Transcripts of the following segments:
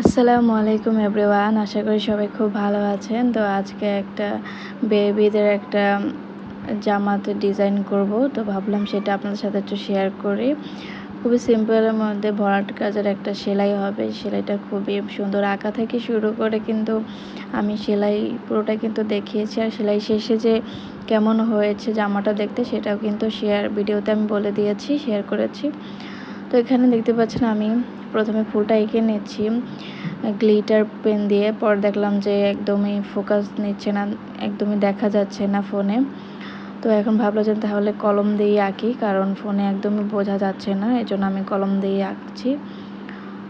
আসসালামু আলাইকুম এভরিওয়ান, আশা করি সবাই খুব ভালো আছেন। তো আজকে একটা বেবিদের একটা জামাতে ডিজাইন করব। তো ভাবলাম সেটা আপনাদের সাথে একটু শেয়ার করি। খুবই সিম্পলের মধ্যে ভরাট কাজের একটা সেলাই হবে। সেলাইটা খুবই সুন্দর আঁকা থেকে শুরু করে কিন্তু আমি সেলাই পুরোটা কিন্তু দেখিয়েছি। আর সেলাই শেষে যে কেমন হয়েছে জামাটা দেখতে সেটাও কিন্তু শেয়ার ভিডিওতে আমি বলে দিয়েছি শেয়ার করেছি। তো এখানে দেখতে পাচ্ছেন আমি প্রথমে ফুলটা এঁকে নিচ্ছি। গ্লিটার পেন দিয়ে। পর দেখলাম যে একদমই ফোকাস নিচ্ছে না, একদমই দেখা যাচ্ছে না ফোনে। তো এখন ভাবলো যে তাহলে কলম দিয়ে আঁকি, কারণ ফোনে একদমই বোঝা যাচ্ছে না এই জন্য আমি কলম দিয়ে আঁকছি।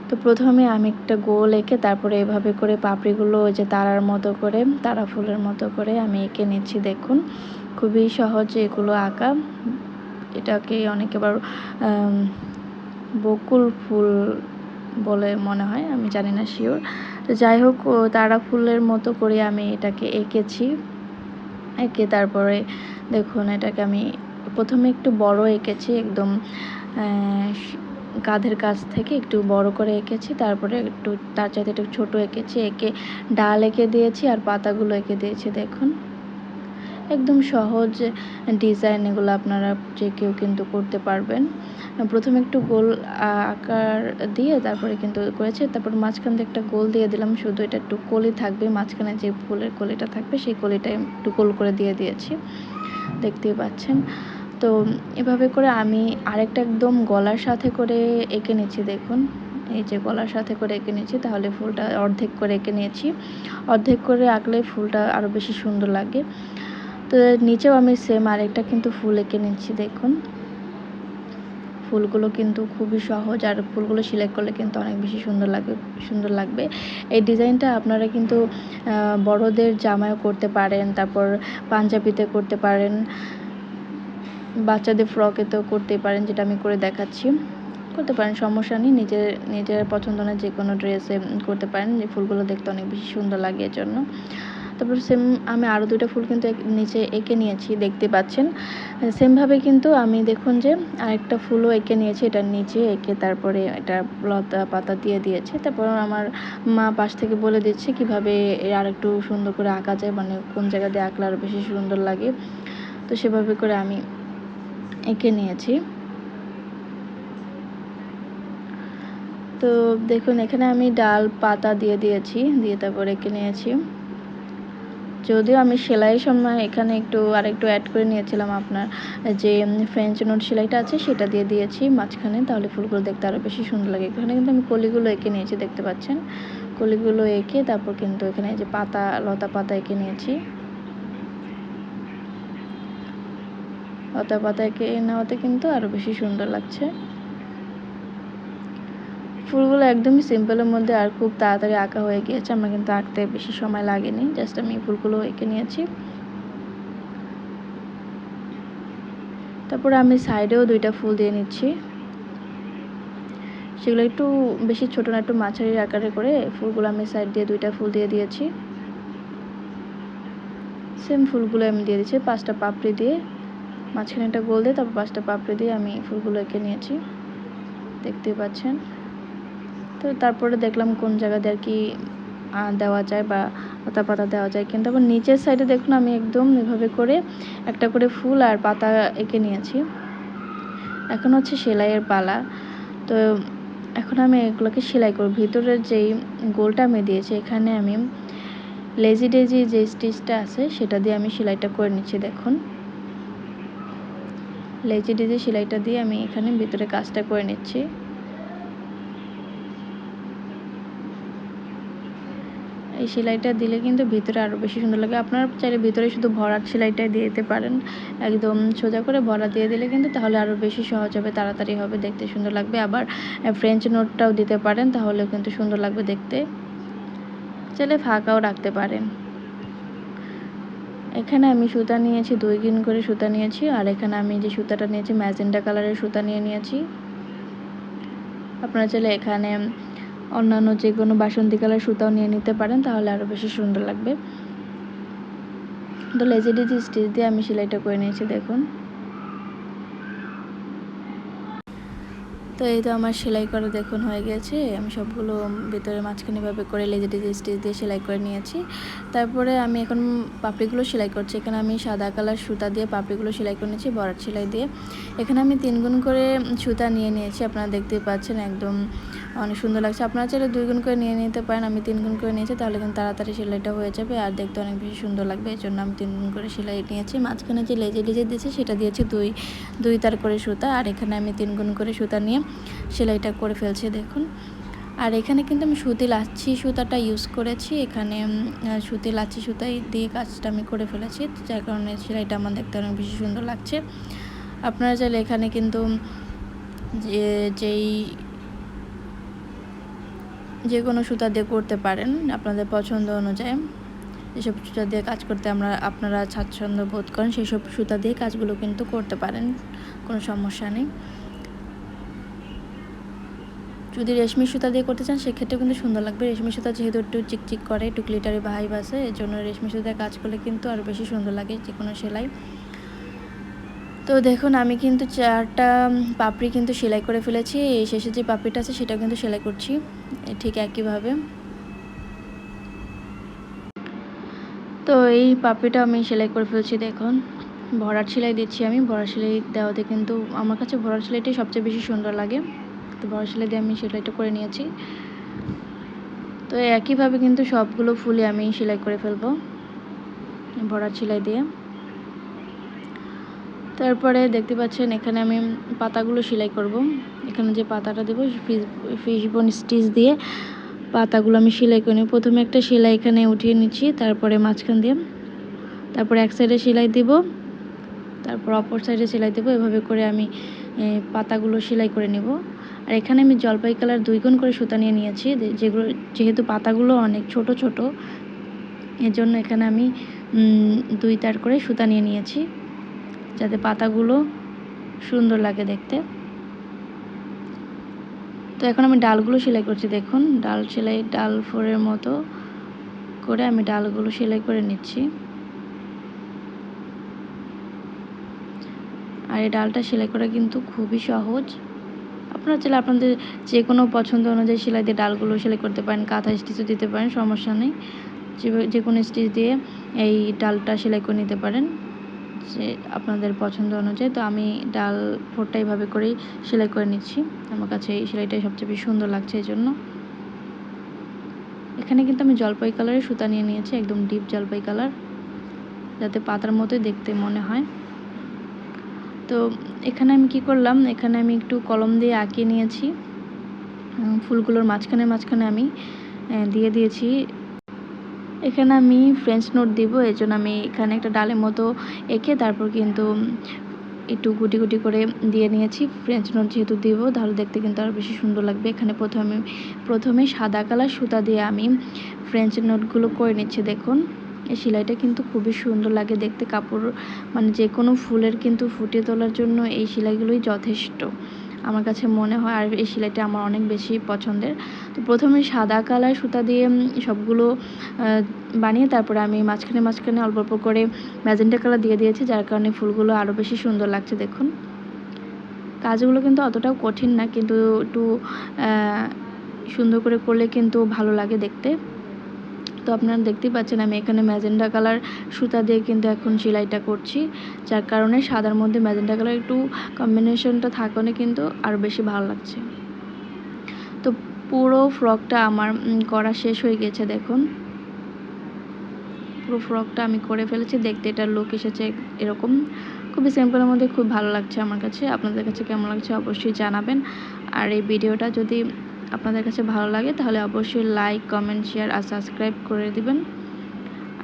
তো প্রথমে আমি একটা গোল এঁকে তারপরে এভাবে করে পাপড়িগুলো ওই যে তারার মতো করে, তারা ফুলের মতো করে আমি এঁকে নিচ্ছি, দেখুন। খুবই সহজ এগুলো আঁকা। এটাকে অনেকে আবার বকুল ফুল বলে মনে হয়, আমি জানি না শিওর তো যাই হোক তারা ফুলের মতো করে আমি এটাকে এঁকেছি। এঁকে তারপরে দেখুন, এটাকে আমি প্রথমে একটু বড় এঁকেছি, একদম কাঁধের কাছ থেকে একটু বড় করে এঁকেছি। তারপরে একটু, তার চাইতে একটু ছোট এঁকেছি, এঁকে ডাল এঁকে দিয়েছি আর পাতাগুলো এঁকে দিয়েছি, দেখুন। একদম সহজ ডিজাইন এগুলো আপনারা যে কেউ কিন্তু করতে পারবেন। প্রথমে একটু গোল আকার দিয়ে তারপরে কিন্তু করেছে, তারপর মাঝখান দিয়ে একটা গোল দিয়ে দিলাম, শুধু এটা একটু কলি থাকবে, মাঝখানে যে ফুলের কলিটা থাকবে সেই কলিটা একটু গোল করে দিয়ে দিয়েছি, দেখতেই পাচ্ছেন। তো এভাবে করে আমি আরেকটা একদম গলার সাথে করে এঁকে নিচ্ছি, দেখুন, এই যে গলার সাথে করে এঁকে নিয়েছি তাহলে ফুলটা অর্ধেক করে এঁকে নিয়েছি, অর্ধেক করে আঁকলে ফুলটা আরও বেশি সুন্দর লাগে। তো নিচেও আমি সেম আরেকটা কিন্তু ফুল এঁকে নিচ্ছি, দেখুন। ফুলগুলো কিন্তু খুবই সহজ আর ফুলগুলো সিলেক্ট করলে কিন্তু অনেক বেশি সুন্দর লাগবে সুন্দর লাগবে। এই ডিজাইনটা আপনারা কিন্তু বড়দের জামায়ও করতে পারেন, তারপর পাঞ্জাবিতে করতে পারেন, বাচ্চাদের ফ্রকেতেও করতে পারেন, যেটা আমি করে দেখাচ্ছি। করতে পারেন, সমস্যা নেই, নিজের নিজের পছন্দ না যে কোনো ড্রেসে করতে পারেন, যে ফুলগুলো দেখতে অনেক বেশি সুন্দর লাগে এর জন্য। তারপর সেম আমি আরও দুটো ফুল কিন্তু নিচে এঁকে নিয়েছি, দেখতে পাচ্ছেন। সেমভাবে কিন্তু আমি দেখুন যে আরেকটা ফুলও এঁকে নিয়েছি এটার নিচে এঁকে তারপরে এটা লতা পাতা দিয়ে দিয়েছে। তারপর আমার মা পাশ থেকে বলে দিচ্ছে কীভাবে আর একটু সুন্দর করে আঁকা যায় মানে কোন জায়গা দিয়ে আঁকলে আরও বেশি সুন্দর লাগে। তো সেভাবে করে আমি এঁকে নিয়েছি। তো দেখুন এখানে আমি ডাল পাতা দিয়ে দিয়েছি, দিয়ে তারপরে এঁকে নিয়েছি। যদিও আমি সেলাইয়ের সময় এখানে একটু আরেকটু অ্যাড করে নিয়েছিলাম আপনার, যে ফ্রেঞ্চ নোট সেলাইটা আছে, সেটা দিয়ে দিয়েছি মাঝখানে, তাহলে ফুলগুলো দেখতে আরও বেশি সুন্দর লাগে। এখানে কিন্তু আমি কলিগুলো এঁকে নিয়েছি, দেখতে পাচ্ছেন? কলিগুলো এঁকে তারপর কিন্তু এখানে যে পাতা, লতা পাতা এঁকে নিয়েছি। লতা পাতা এঁকে নেওয়াতে কিন্তু আরও বেশি সুন্দর লাগছে। ফুলগুলো একদমই সিম্পলের মধ্যে আর খুব তাড়াতাড়ি আঁকা হয়ে গিয়েছে, আমার কিন্তু আঁকতে বেশি সময় লাগেনি জাস্ট আমি ফুলগুলো এঁকে নিয়েছি। তারপরে আমি সাইডেও দুইটা ফুল দিয়ে নিচ্ছি। সেগুলো একটু বেশি ছোটো না, একটু মাঝারি আকারে করে ফুলগুলো আমি সাইড দিয়ে দুইটা ফুল দিয়ে দিয়েছি। সেম ফুলগুলো আমি দিয়ে দিচ্ছি পাঁচটা পাপড়ি দিয়ে। মাঝখানে একটা গোল দিয়ে, তারপর পাঁচটা পাপড়ি দিয়ে আমি ফুলগুলো এঁকে নিয়েছি। দেখতেই পাচ্ছেন। তো তারপরে দেখলাম কোন জায়গা দিয়ে আর কি দেওয়া যায় বা পাতা পাতা দেওয়া যায় কিন্তু আবার নিচের সাইডে দেখুন আমি একদম এভাবে করে একটা করে ফুল আর পাতা এঁকে নিয়েছি। এখন হচ্ছে সেলাইয়ের পালা। তো এখন আমি এগুলোকে সেলাই করব। ভিতরের যেই গোলটা আমি দিয়েছি, এখানে আমি লেজি ডেজি যে স্টিচটা আছে, সেটা দিয়ে আমি সেলাইটা করে নিচ্ছি, দেখুন। লেজি ডেজি সেলাইটা দিয়ে আমি এখানে ভিতরে কাজটা করে নিচ্ছি। এই সেলাইটা দিলে কিন্তু ভিতরে আরও বেশি সুন্দর লাগে। আপনারা চাইলে ভিতরে শুধু ভরাট সেলাইটাই দিয়ে দিতে পারেন। একদম সোজা করে ভরা দিয়ে দিলে কিন্তু তাহলে আরও বেশি সহজ হবে, তাড়াতাড়ি হবে, দেখতে সুন্দর লাগবে। আবার ফ্রেঞ্চ নোটটাও দিতে পারেন, তাহলেও কিন্তু সুন্দর লাগবে দেখতে। চাইলে ফাঁকাও রাখতে পারেন। এখানে আমি সুতা নিয়েছি, দুই গিন করে সুতা নিয়েছি, আর এখানে আমি যে সুতাটা নিয়েছি ম্যাজেন্ডা কালারের সুতা নিয়ে নিয়েছি। আপনারা চাইলে এখানে অন্যান্য যে কোনো বাসন্তী কালার সুতাও নিয়ে নিতে পারেন, তাহলে আরও বেশি সুন্দর লাগবে। তো লেজি ডিজি স্টিচ দিয়ে আমি সেলাইটা করে নিয়েছি, দেখুন। তো এই তো আমার সেলাই করা দেখুন হয়ে গেছে। আমি সবগুলো ভিতরে মাঝখানেভাবে করে লেজে টেজে স্টিচ দিয়ে সেলাই করে নিয়েছি। তারপরে আমি এখন পাপড়িগুলো সেলাই করছি। এখানে আমি সাদা কালার সুতা দিয়ে পাপড়িগুলো সেলাই করে নিয়েছি বরাট সেলাই দিয়ে। এখানে আমি তিনগুণ করে সুতা নিয়ে নিয়েছি, আপনারা দেখতে পাচ্ছেন একদম অনেক সুন্দর লাগছে। আপনারা চাইলে দুই গুণ করে নিয়ে নিতে পারেন, আমি তিন গুণ করে নিয়েছি, তাহলে কিন্তু তাড়াতাড়ি সেলাইটা হয়ে যাবে আর দেখতে অনেক বেশি সুন্দর লাগবে এই জন্য আমি তিন গুণ করে সেলাই নিয়েছি। মাঝখানে যে লেজে লেজে দিয়েছি, সেটা দিয়েছি দুই দুই তার করে সুতা, আর এখানে আমি তিন গুণ করে সুতা নিয়ে সেলাইটা করে ফেলছি, দেখুন। আর এখানে কিন্তু আমি সুতি লাচ্ছি সুতাটা ইউজ করেছি, এখানে সুতি লাচ্ছি সুতাই দিয়ে কাজটা আমি করে ফেলেছি, যার কারণে সেলাইটা আমার দেখতে অনেক বেশি সুন্দর লাগছে। আপনারা চাইলে এখানে কিন্তু যে, যেই যে কোনো সুতা দিয়ে করতে পারেন আপনাদের পছন্দ অনুযায়ী। যেসব সুতা দিয়ে কাজ করতে আমরা, আপনারা স্বাচ্ছন্দ্য বোধ করেন সেই সব সুতা দিয়ে কাজগুলো কিন্তু করতে পারেন, কোনো সমস্যা নেই। যদি রেশমি সুতা দিয়ে করতে চান সেক্ষেত্রে কিন্তু সুন্দর লাগবে। রেশমি সুতা যেহেতু একটু চিকচিক করে, একটু ক্লিটারি ভাই বাসে এর জন্য রেশমি সুতায় কাজ করলে কিন্তু আরও বেশি সুন্দর লাগে যে কোনো সেলাই। তো দেখুন, আমি কিন্তু চারটা পাপড়ি কিন্তু সেলাই করে ফেলেছি। এই শেষে যে পাপড়িটা আছে সেটা কিন্তু সেলাই করছি। ঠিক একইভাবে। তো এই পাপড়িটা আমি সেলাই করে ফেলছি, দেখুন। ভরাট সেলাই দিচ্ছি আমি। ভরাট সেলাই দেওয়াতে কিন্তু আমার কাছে ভরাট সেলাইটাই সবচেয়ে বেশি সুন্দর লাগে। তো বড় সেলাই দিয়ে আমি সেলাইটা করে নিয়েছি। তো একইভাবে কিন্তু সবগুলো ফুলে আমি সেলাই করে ফেলব। ভরাট সেলাই দিয়ে। তারপরে দেখতে পাচ্ছেন এখানে আমি পাতাগুলো সেলাই করব। এখানে যে পাতাটা দেবো ফিশ বোন স্টিচ দিয়ে পাতাগুলো আমি সেলাই করে নিই প্রথমে একটা সেলাই এখানে উঠিয়ে নিচ্ছি, তারপরে মাঝখান দিয়ে। তারপরে এক সাইডে সেলাই দিব, তারপর অপর সাইডে সেলাই দেবো। এভাবে করে আমি পাতাগুলো সেলাই করে নেব। আর এখানে আমি জলপাই কালার দুই গুণ করে সুতা নিয়ে নিয়েছি। যেগুলো, যেহেতু পাতাগুলো অনেক ছোট ছোট এর জন্য এখানে আমি দুই তার করে সুতা নিয়ে নিয়েছি। যাতে পাতাগুলো সুন্দর লাগে দেখতে। তো এখন আমি ডালগুলো সেলাই করছি, দেখুন। ডাল সেলাই, ডাল ফোরের মতো করে আমি ডালগুলো সেলাই করে নিচ্ছি। আর এই ডালটা সেলাই করা কিন্তু খুবই সহজ। আপনারা চাইলে আপনাদের যে কোনো পছন্দ অনুযায়ী সেলাই দিয়ে ডালগুলো সেলাই করতে পারেন, কাঁথা স্টিচও দিতে পারেন, সমস্যা নেই। যে কোনো স্টিচ দিয়ে এই ডালটা সেলাই করে নিতে পারেন। যে আপনাদের পছন্দ অনুযায়ী, তো আমি ডাল ফোরটা এইভাবে করেই সেলাই করে নিচ্ছি। আমার কাছে এই সেলাইটাই সবচেয়ে বেশি সুন্দর লাগছে এই জন্য। এখানে কিন্তু আমি জলপাই কালারের সুতা নিয়ে নিয়েছি, একদম ডিপ জলপাই কালার, যাতে পাতার মতোই দেখতে মনে হয়। তো এখানে আমি কি করলাম, এখানে আমি একটু কলম দিয়ে আঁকিয়ে নিয়েছি। ফুলগুলোর মাঝখানে মাঝখানে আমি দিয়ে দিয়েছি এখানে আমি ফ্রেঞ্চ নোট দিব এই জন্য আমি এখানে একটা ডালের মতো এঁকে তারপর কিন্তু একটু গুটি গুটি করে দিয়ে নিয়েছি। ফ্রেঞ্চ নোট যেহেতু দিব, তাহলে দেখতে কিন্তু আরও বেশি সুন্দর লাগবে। এখানে প্রথমে প্রথমে সাদা কালার সুতা দিয়ে আমি ফ্রেঞ্চ নোটগুলো করে নিচ্ছি, দেখুন। এই সেলাইটা কিন্তু খুবই সুন্দর লাগে দেখতে। কাপড় মানে যে কোনো ফুলের কিন্তু ফুটিয়ে তোলার জন্য এই সেলাইগুলোই যথেষ্ট। আমার কাছে মনে হয় আর এই সেলাইটা আমার অনেক বেশি পছন্দের। তো প্রথমে সাদা কালার সুতা দিয়ে সবগুলো বানিয়ে তারপরে আমি মাঝখানে মাঝখানে অল্প অল্প করে ম্যাজেন্টা কালার দিয়ে দিয়েছি, যার কারণে ফুলগুলো আরও বেশি সুন্দর লাগছে দেখুন। কাজগুলো কিন্তু অতটাও কঠিন না, কিন্তু একটু সুন্দর করে করলে কিন্তু ভালো লাগে দেখতে। তো আপনারা দেখতেই পাচ্ছেন, আমি এখানে ম্যাজেন্ডা কালার সুতা দিয়ে কিন্তু এখন সেলাইটা করছি। যার কারণে সাদার মধ্যে ম্যাজেন্ডা কালার একটু কম্বিনেশনটা থাকলে কিন্তু আরও বেশি ভালো লাগছে। তো পুরো ফ্রকটা আমার করা শেষ হয়ে গেছে দেখুন। পুরো ফ্রকটা আমি করে ফেলেছি, দেখতে এটার লুক এসেছে এরকম। খুবই সিম্পলের মধ্যে খুব ভালো লাগছে আমার কাছে। আপনাদের কাছে কেমন লাগছে অবশ্যই জানাবেন। আর এই ভিডিওটা যদি আপনাদের কাছে ভালো লাগে, তাহলে অবশ্যই লাইক কমেন্ট শেয়ার আর সাবস্ক্রাইব করে দিবেন।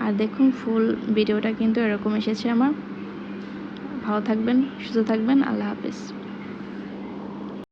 আর দেখুন ফুল ভিডিওটা কিন্তু এরকম এসেছে আমার। ভালো থাকবেন, সুস্থ থাকবেন, আল্লাহ হাফিজ।